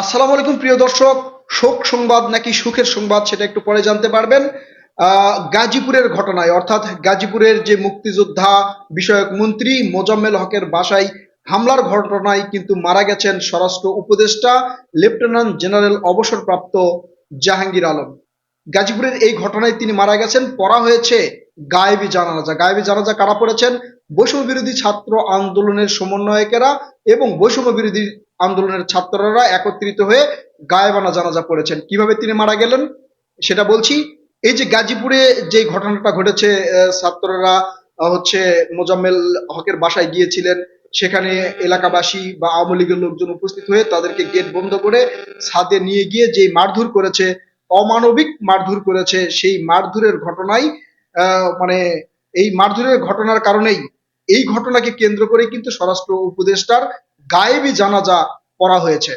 আসসালামু আলাইকুম, প্রিয় দর্শক। শোক সংবাদ নাকি সুখের সংবাদ সেটা একটু পরে জানতে পারবেন। গাজীপুরের ঘটনায়, অর্থাৎ গাজীপুরের যে মুক্তিযোদ্ধা বিষয়ক মন্ত্রী মোজাম্মেল হকের বাসায় হামলার ঘটনায় কিন্তু মারা গেছেন স্বরাষ্ট্র উপদেষ্টা, লেফটেন্যান্ট জেনারেল অবসরপ্রাপ্ত জাহাঙ্গীর আলম। গাজীপুরের এই ঘটনায় তিনি মারা গেছেন, পড়া হয়েছে গায়েবী জানাজা। গায়েবী জানাজা কারা পড়েছেন? বৈষম্য বিরোধী ছাত্র আন্দোলনের সমন্বয়কেরা এবং বৈষম্য বিরোধী আন্দোলনের ছাত্ররা একত্রিত হয়ে গায়েবানা জানাজা পড়েছেন কীভাবে তিনি মারা গেলেন সেটা বলছি। এই যে গাজীপুরে যে ঘটনাটা ঘটেছে ছাত্ররা হচ্ছে মোজাম্মেল হকের বাসায় গিয়েছিলেন। সেখানে এলাকাবাসী বা আওয়ামী লীগের লোকজন উপস্থিত হয়ে তাদেরকে গেট বন্ধ করে ছাদে নিয়ে গিয়ে যে মারধর করেছে, অমানবিক মারধর করেছে, সেই মারধরের ঘটনায় মানে এই মারধরের ঘটনার কারণেই এই ঘটনাকে কেন্দ্র করে কিন্তু স্বরাষ্ট্র উপদেষ্টার গায়েবী জানাজা পড়া হয়েছে।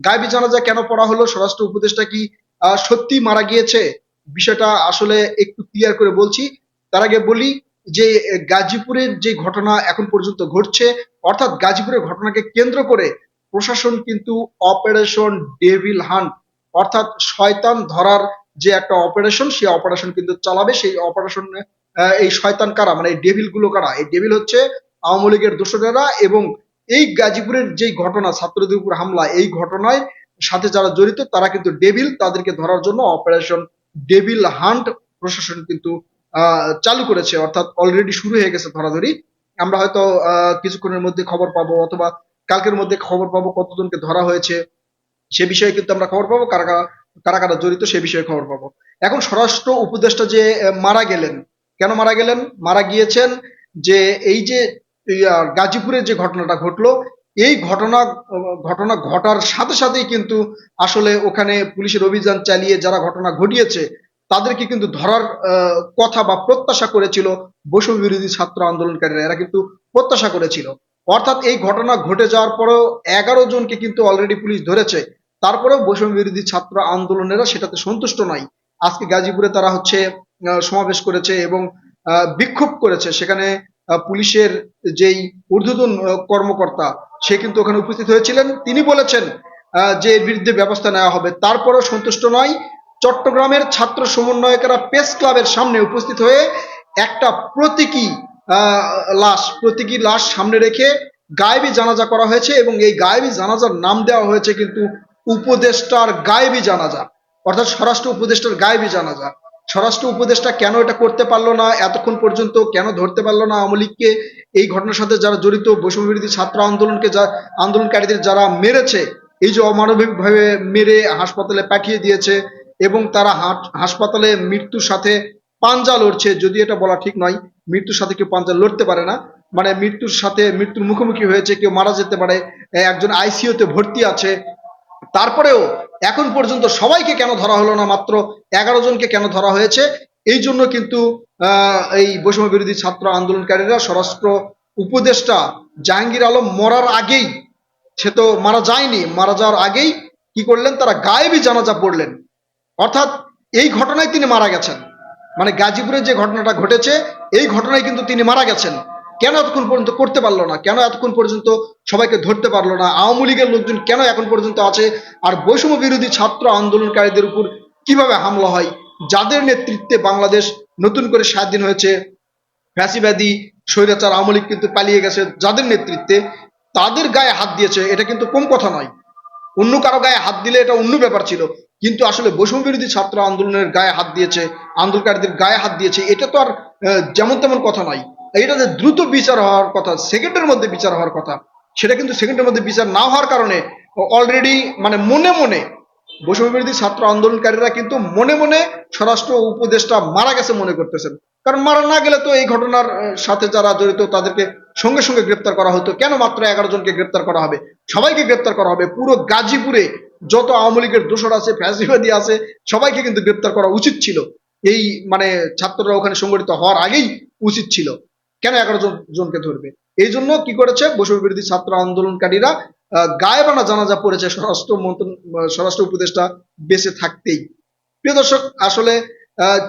গায়েবী জানাজা কেন পড়া হলো? স্বরাষ্ট্র উপদেষ্টা কি সত্যি মারা গিয়েছে? বিষয়টা আসলে একটু ক্লিয়ার করে বলছি। তার আগে বলি যে, গাজীপুরের যে ঘটনা এখন পর্যন্ত ঘটছে, অর্থাৎ গাজীপুরের ঘটনাকে কেন্দ্র করে প্রশাসন কিন্তু অপারেশন ডেভিল হান্ট, অর্থাৎ শয়তান ধরার যে একটা অপারেশন সেই অপারেশন কিন্তু চালাবে। সেই অপারেশন এই শয়তান কারা? মানে এই ডেভিলগুলো কারা? এই ডেভিল হচ্ছে আওয়ামী লীগের দোষরেরা এবং এই গাজীপুরের যেই ঘটনা, ছাত্রদের উপর হামলা, এই ঘটনায় সাথে যারা জড়িত, তারা কিন্তু ডেভিল, তাদেরকে ধরার জন্য অপারেশন ডেভিল হান্ট প্রশাসন কিন্তু চালু করেছে। অর্থাৎ অলরেডি শুরু হয়ে গেছে ধরাধরি। আমরা হয়তো কিছুক্ষণের মধ্যে খবর পাবো অথবা কালকের মধ্যে খবর পাবো কতজনকে ধরা হয়েছে। সে বিষয়ে কিন্তু আমরা খবর পাবো, কারা কারা কারা জড়িত সে বিষয়ে খবর পাবো। এখন স্বরাষ্ট্র উপদেষ্টা যে মারা গেলেন, কেন মারা গেলেন? মারা গিয়েছেন যে, এই যে গাজীপুরে যে ঘটনাটা ঘটলো, এই ঘটনা ঘটনা ঘটার সাথে সাথেই কিন্তু আসলে ওখানে পুলিশের অভিযান চালিয়ে যারা ঘটনা ঘটিয়েছে, তাদেরকে কিন্তু ধরার কথা বা প্রত্যাশা করেছিল বৈষম্য বিরোধী ছাত্র আন্দোলনকারীরা। এরা কিন্তু প্রত্যাশা করেছিল। অর্থাৎ এই ঘটনা ঘটে যাওয়ার পরেও এগারো জনকে কিন্তু অলরেডি পুলিশ ধরেছে। তারপরেও বৈষম্য বিরোধী ছাত্র আন্দোলনেরা সেটাতে সন্তুষ্ট নয় আজকে গাজীপুরে তারা হচ্ছে সমাবেশ করেছে এবং বিক্ষোভ করেছে। সেখানে পুলিশের যেই ঊর্ধ্বতন কর্মকর্তা, সে কিন্তু ওখানে উপস্থিত হয়েছিলেন। তিনি বলেছেন যে এর বিরুদ্ধে ব্যবস্থা নেওয়া হবে। তারপরেও সন্তুষ্ট নয়, চট্টগ্রামের ছাত্র সমন্বয়কেরা প্রেস ক্লাবের সামনে উপস্থিত হয়ে একটা প্রতীকী লাশ প্রতীকী লাশ সামনে রেখে গায়েবী জানাজা করা হয়েছে এবং এই গায়েবী জানাজার নাম দেওয়া হয়েছে কিন্তু উপদেষ্টার গায়েবী জানাজা, অর্থাৎ স্বরাষ্ট্র উপদেষ্টার গায়েবী জানাজা। স্বরাষ্ট্র উপদেষ্টা কেন এটা করতে পারল না? এতক্ষণ পর্যন্ত কেন ধরতে পারল না আওয়ামী লীগকে? এই ঘটনার সাথে যারা জড়িত, বৈষম্য বিরোধী ছাত্র আন্দোলনকে যা, আন্দোলনকারীদের যারা মেরেছে, এই যে অমানবিকভাবে মেরে হাসপাতালে পাঠিয়ে দিয়েছে এবং তারা হাসপাতালে মৃত্যুর সাথে পাঞ্জা লড়ছে, যদি এটা বলা ঠিক নয়, মৃত্যুর সাথে কেউ পাঞ্জা লড়তে পারে না। মানে মৃত্যুর সাথে মৃত্যুর মুখোমুখি হয়েছে, কেউ মারা যেতে পারে একজন আইসিইউতে ভর্তি আছে তারপরেও এখন পর্যন্ত সবাইকে কেন ধরা হলো না মাত্র এগারো জনকে কেন ধরা হয়েছে? এই জন্য কিন্তু এই বৈষম্য বিরোধী ছাত্র আন্দোলনকারীরা, স্বরাষ্ট্র উপদেষ্টা জাহাঙ্গীর আলম মরার আগেই, সে তো মারা যায়নি, মারা যাওয়ার আগেই কি করলেন? তারা গায়েবী জানাজা পড়লেন। অর্থাৎ এই ঘটনায় তিনি মারা গেছেন। মানে গাজীপুরে যে ঘটনাটা ঘটেছে, এই ঘটনায় কিন্তু তিনি মারা গেছেন। কেন এতক্ষণ পর্যন্ত করতে পারল না? কেন এতক্ষণ পর্যন্ত সবাইকে ধরতে পারল না? আওয়ামী লীগের লোকজন কেন এখন পর্যন্ত আছে? আর বৈষম্য বিরোধী ছাত্র আন্দোলনকারীদের উপর কীভাবে হামলা হয়? যাদের নেতৃত্বে বাংলাদেশ নতুন করে স্বাধীন হয়েছে, ফ্যাসিবাদী, স্বৈরাচার, আওয়ামী লীগ কিন্তু পালিয়ে গেছে যাদের নেতৃত্বে, তাদের গায়ে হাত দিয়েছে, এটা কিন্তু কম কথা নয়। অন্য কারও গায়ে হাত দিলে এটা অন্য ব্যাপার ছিল। কিন্তু আসলে বৈষম্য বিরোধী ছাত্র আন্দোলনের গায়ে হাত দিয়েছে, আন্দোলনকারীদের গায়ে হাত দিয়েছে, এটা তো আর যেমন তেমন কথা নয়। এটা যে দ্রুত বিচার হওয়ার কথা সেকেন্ডের মধ্যে বিচার হওয়ার কথা, সেটা কিন্তু সেকেন্ডের মধ্যে বিচার না হওয়ার কারণে অলরেডি মানে মনে মনে বৈষম্য বিরোধী ছাত্র আন্দোলনকারীরা কিন্তু মনে মনে স্বরাষ্ট্র উপদেষ্টা মারা গেছে মনে করতেছেন। কারণ মারা না গেলে তো এই ঘটনার সাথে যারা জড়িত তাদেরকে সঙ্গে সঙ্গে গ্রেপ্তার করা হতো। কেন মাত্র এগারো জনকে গ্রেপ্তার করা হবে? সবাইকে গ্রেপ্তার করা হবে। পুরো গাজীপুরে যত আওয়ামী লীগের দোষর আছে, ফ্যাসিবাদী আছে, সবাইকে কিন্তু গ্রেপ্তার করা উচিত ছিল। এই মানে ছাত্ররা ওখানে সংগঠিত হওয়ার আগেই উচিত ছিল। কেন এগারো জন জনকে ধরবে? এই জন্য কি করেছে? বৈষম্য বিরোধী ছাত্র আন্দোলনকারীরা গায়েবানা জানাজা পড়েছে স্বরাষ্ট্র মন্ত্রণ আহ, স্বরাষ্ট্র উপদেষ্টা বেঁচে থাকতেই। প্রিয় দর্শক আসলে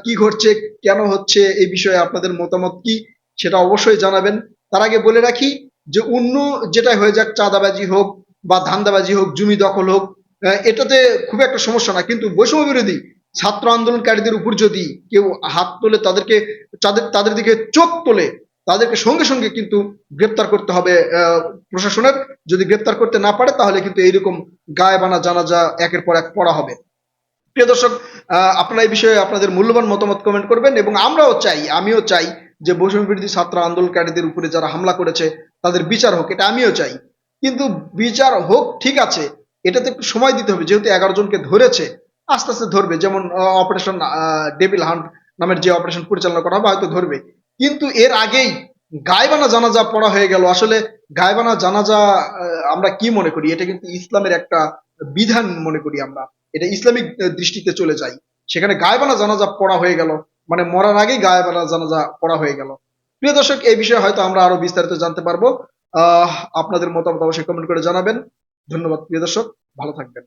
কি ঘটছে কেন হচ্ছে এই বিষয়ে আপনাদের মতামত কি সেটা অবশ্যই জানাবেন। তার আগে বলে রাখি যে অন্য যেটা হয়ে যাক চাঁদাবাজি হোক বা ধান্দাবাজি হোক জমি দখল হোক এটাতে খুব একটা সমস্যা না। কিন্তু বৈষম্য বিরোধী ছাত্র আন্দোলনকারীদের উপর যদি কেউ হাত তোলে তাদেরকে তাদের তাদের দিকে চোখ তোলে তাদেরকে সঙ্গে সঙ্গে কিন্তু গ্রেপ্তার করতে হবে প্রশাসনের। যদি গ্রেপ্তার করতে না পারে, তাহলে কিন্তু এইরকম গায়েবানা জানাজা একের পর এক পড়া হবে। প্রিয় দর্শক আপনারা এই বিষয়ে আপনাদের মূল্যবান মতামত কমেন্ট করবেন এবং আমরাও চাই, আমিও চাই যে বৈষম্য বিরোধী ছাত্র আন্দোলনকারীদের উপরে যারা হামলা করেছে, তাদের বিচার হোক, এটা আমিও চাই। কিন্তু বিচার হোক, ঠিক আছে, এটাতে একটু সময় দিতে হবে, যেহেতু এগারো জনকে ধরেছে, আস্তে আস্তে ধরবে। যেমন অপারেশন ডেভিল হান্ট নামের যে অপারেশন পরিচালনা করা হবে, হয়তো ধরবে। কিন্তু এর আগেই গায়বানা জানাজা পড়া হয়ে গেল। আসলে গায়বানা জানাজা আমরা কি মনে করি? এটা কিন্তু ইসলামের একটা বিধান মনে করি আমরা। এটা ইসলামিক দৃষ্টিতে চলে যাই। সেখানে গায়বানা জানাজা পড়া হয়ে গেল। মানে মরার আগেই গায়বানা জানাজা পড়া হয়ে গেল। প্রিয় দর্শক, এই বিষয়ে হয়তো আমরা আরও বিস্তারিত জানতে পারব। আহ, আপনাদের মতামত অবশ্যই কমেন্ট করে জানাবেন। ধন্যবাদ প্রিয় দর্শক। ভালো থাকবেন।